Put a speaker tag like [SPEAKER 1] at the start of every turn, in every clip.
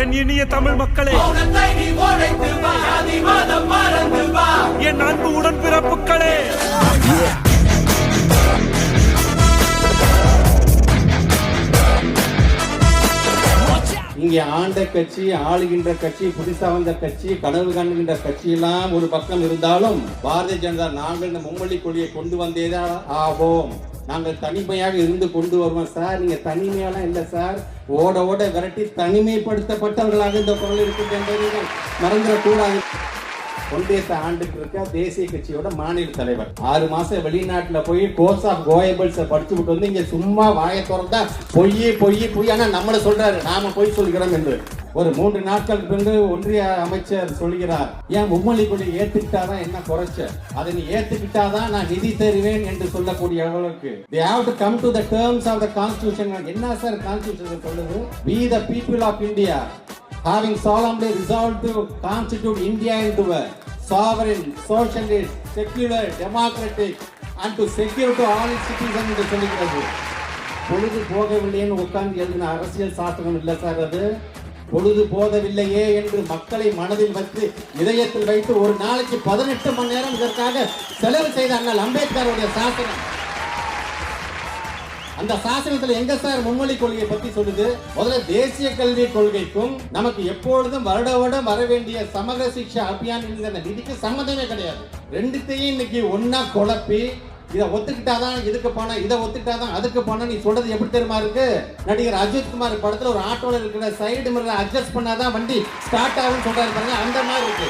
[SPEAKER 1] என் இனிய தமிழ் மக்களே.
[SPEAKER 2] இங்கே ஆண்ட கட்சி ஆளுகின்ற கட்சி புதுசா வந்த கட்சி கனவு காணுகின்ற கட்சி எல்லாம் ஒரு பக்கம் இருந்தாலும் பாரதிய ஜனதா நாங்கள் இந்த மும்மொழி கொள்கையை கொண்டு வந்தேதான் ஆவோம். நாங்கள் தனிமையாக இருந்து கொண்டு வருவோம் சார். நீங்க தனிமையெல்லாம் இல்லை சார். ஓட ஓட விரட்டி தனிமைப்படுத்தப்பட்டவர்களாக இந்த குரல் இருக்குது என்பதை நீங்கள் மறந்துடக்கூடாது. ஒன்றியத்தை ஆண்டுக்கு இருக்க தேசிய கட்சியோட மாநில தலைவர். ஆறு மாசம் வெளிநாட்டுல போய் கோர்ஸ் ஆஃப் கோயபிள்ஸ் படிச்சு விட்டு வந்து இங்க சும்மா வாயை திறந்தா பொய் பொய் பொய். ஆனா நம்மள சொல்றாரு. நாம பொய் சொல்கிறோம் என்று. ஒரு மூன்று நாட்களுக்கு பிறகு ஒன்றிய அமைச்சர் சொல்கிறார் ஏன் மும்மொழி கொள்கை ஏத்துக்கிட்டாதான் என்ன குறைச்ச? அதை நீ ஏத்துக்கிட்டாதான் நான் நிதி தருவேன் என்று சொல்லக்கூடிய அளவுக்கு. They have to come to the terms of the constitution. என்ன சார் கான்ஸ்டிடியூஷன் சொல்லுது? We the people of india having solemnly resolved to constitute India into a sovereign, socialist, secular, democratic and to secure to all its citizens என்று சொல்லுகிறது. பொழுது போகவில்லைன்னு உட்கார்ந்து எழுதின அரசியல் சாஸ்திரம் இல்லை சார் அது? பொழுது போதவில்லையே என்று மக்களை மனதில் வைத்து இதயத்தில் வைத்து ஒரு நாளைக்கு பதினெட்டு மணி நேரம் இதற்காக செலவு செய்த அண்ணல் அம்பேத்கருடைய சாசனம். அந்த சாசனத்துல எங்க சார் மும்மொழி கொள்கையை பத்தி சொல்லுது? முதல்ல தேசிய கல்வி கொள்கைக்கும் நமக்கு எப்பொழுதும் வருட வருடம் வர வேண்டிய சமக சிக்ஷா அபியான் என்கிற நிதிக்கு சம்மந்தமே கிடையாது. ரெண்டுத்தையும் இன்னைக்கு ஒன்னா குழப்பி இதை ஒத்துக்கிட்டாதான் இதுக்கு பணம் இதை ஒத்துக்கிட்டாதான் அதுக்கு பணம் நீ சொல்றது எப்படி தெரியுமா இருக்கு? நடிகர் அஜித் குமார் படத்துல ஒரு ஆட்டோல இருக்கிற சைடு மிரர் அட்ஜஸ்ட் பண்ணாதான் வண்டி ஸ்டார்ட் ஆகும் சொல்றாரு பாருங்க அந்த மாதிரி இருக்கு.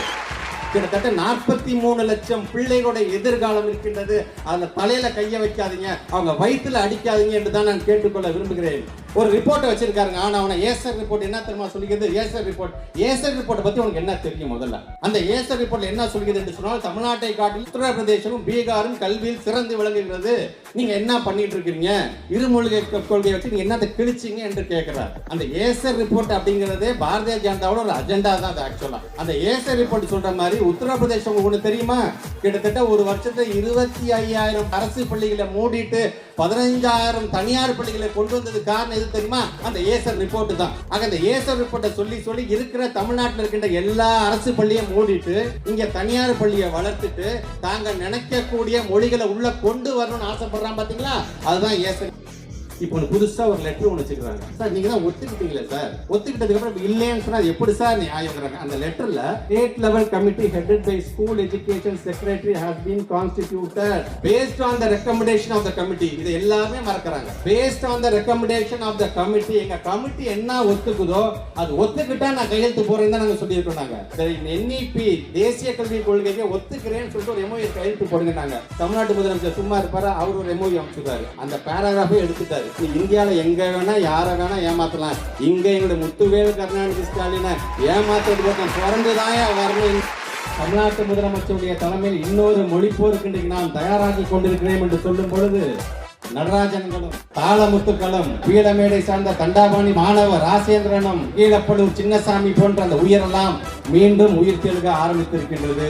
[SPEAKER 2] கிட்டத்தட்ட நாற்பத்தி மூணு லட்சம் பிள்ளைகளுடைய எதிர்காலம் இருக்கின்றது. அதில் தலையில கைய வைக்காதீங்க. அவங்க வயிற்றுல அடிக்காதீங்க என்று தான் நான் கேட்டுக்கொள்ள விரும்புகிறேன். ஒரு ரிப்போர்ட்டை வச்சிருக்காருங்க. ஆனா அவனை ஏசர் ரிப்போர்ட் என்ன தெரியுமா சொல்லிக்கிறது? ஏசர் ரிப்போர்ட் ஏசர் ரிப்போர்ட் பத்தி உனக்கு என்ன தெரியும் முதல்ல? அந்த ஏசர் ரிப்போர்ட்ல என்ன சொல்கிறது என்று சொன்னால் தமிழ்நாட்டை காட்டில் உத்தரப்பிரதேசமும் பீகாரும் கல்வியில் சிறந்து விளங்குகிறது. நீங்க என்ன பண்ணிட்டு இருக்கீங்க? இருமொழி கொள்கையை வச்சு நீங்க என்னத்தை கிழிச்சிங்க என்று கேட்கிறார் அந்த ஏசர் ரிப்போர்ட் அப்படிங்கிறது பாரதிய ஜனதாவோட ஒரு அஜெண்டா தான் அது ஆக்சுவலா அந்த ஏசர் ரிப்போர்ட் சொல்ற மாதிரி உத்தரப்பிரதேசம் உங்களுக்கு தெரியுமா? கிட்டத்தட்ட ஒரு வருஷத்துல இருபத்தி ஐயாயிரம் அரசு பள்ளிகளை மூடிட்டு பதினைஞ்சாயிரம் தனியார் பள்ளிகளை கொண்டு வந்தது காரணம் எது தெரியுமா? அந்த ஏசர் ரிப்போர்ட் தான். ஆக அந்த ஏசர் ரிப்போர்ட்டை சொல்லி சொல்லி இருக்கிற தமிழ்நாட்டில் இருக்கின்ற எல்லா அரசு பள்ளியும் மூடிட்டு இங்க தனியார் பள்ளியை வளர்த்துட்டு தாங்க நினைக்கக்கூடிய மொழிகளை உள்ள கொண்டு வரணும்னு ஆசைப்படுறான் பாத்தீங்களா? அதுதான் ஏசர். இப்போ ஒன்று புதுசா ஒரு லெட்டர் ஒன்று வச்சுக்கிறாங்க சார் நீங்க தான் ஒத்துக்கிட்டீங்களே சார்? ஒத்துக்கிட்டதுக்கு அப்புறம் இப்ப இல்லைன்னு சொன்னா அது எப்படி சார் நியாயங்கிறாங்க? அந்த லெட்டர்ல state level committee headed by school education secretary has been constituted based on the recommendation of the committee இது எல்லாமே மறக்கறாங்க. Based on the recommendation of the committee எங்க கமிட்டி என்ன ஒத்துக்குதோ அது ஒத்துக்கிட்டா நான் கையெழுத்து போறேன்னு தான் நாங்க சொல்லியிருக்கோம் நாங்க என்இபி தேசிய கல்வி கொள்கையை ஒத்துக்கிறேன்னு சொல்லிட்டு ஒரு எம்ஓஏ கையெழுத்து போடுங்க தமிழ்நாட்டு முதலமைச்சர் சும்மா இருப்பாரு? அவர் ஒரு எம்ஓஏ அமைச்சிருக்காரு. அந்த பேராகிராஃபை எடுத்துட்டாரு. இந்தியாவில் எங்கே வேணால் யாரை வேணால் ஏமாற்றலாம் இங்கே எங்களுடைய முத்துவேல் கருணாநிதி ஸ்டாலினை ஏமாத்துறது பக்கம் பிறந்துதான் வரணும். தமிழ்நாட்டு முதலமைச்சருடைய தலைமையில் இன்னொரு மொழிப்போருக்கு இன்றைக்கு நாம் தயாராகி கொண்டிருக்கிறேன் என்று சொல்லும் பொழுது நடராஜன்களும் தாளமுத்துக்களும் பீடமேடை சார்ந்த தண்டாபாணி மாணவ ராசேந்திரனும் கீழப்பழும் சின்னசாமி போன்ற அந்த உயிரெல்லாம் மீண்டும் உயிர் தெழுக ஆரம்பித்திருக்கின்றது.